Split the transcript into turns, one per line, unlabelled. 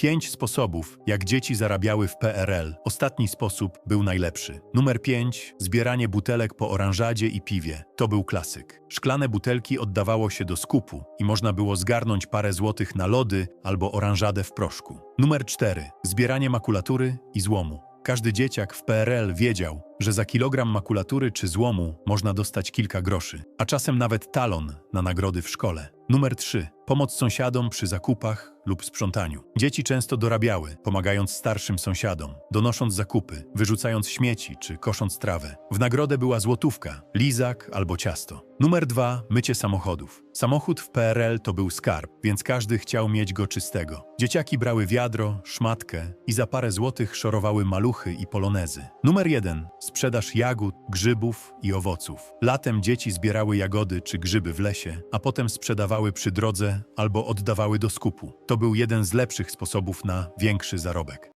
Pięć sposobów, jak dzieci zarabiały w PRL. Ostatni sposób był najlepszy. Numer pięć. Zbieranie butelek po oranżadzie i piwie. To był klasyk. Szklane butelki oddawało się do skupu i można było zgarnąć parę złotych na lody albo oranżadę w proszku. Numer cztery. Zbieranie makulatury i złomu. Każdy dzieciak w PRL wiedział, że za kilogram makulatury czy złomu można dostać kilka groszy, a czasem nawet talon na nagrody w szkole. Numer 3. Pomoc sąsiadom przy zakupach lub sprzątaniu. Dzieci często dorabiały, pomagając starszym sąsiadom, donosząc zakupy, wyrzucając śmieci czy kosząc trawę. W nagrodę była złotówka, lizak albo ciasto. Numer 2. Mycie samochodów. Samochód w PRL to był skarb, więc każdy chciał mieć go czystego. Dzieciaki brały wiadro, szmatkę i za parę złotych szorowały maluchy i polonezy. Numer 1. Sprzedaż jagód, grzybów i owoców. Latem dzieci zbierały jagody czy grzyby w lesie, a potem sprzedawały przy drodze albo oddawały do skupu. To był jeden z lepszych sposobów na większy zarobek.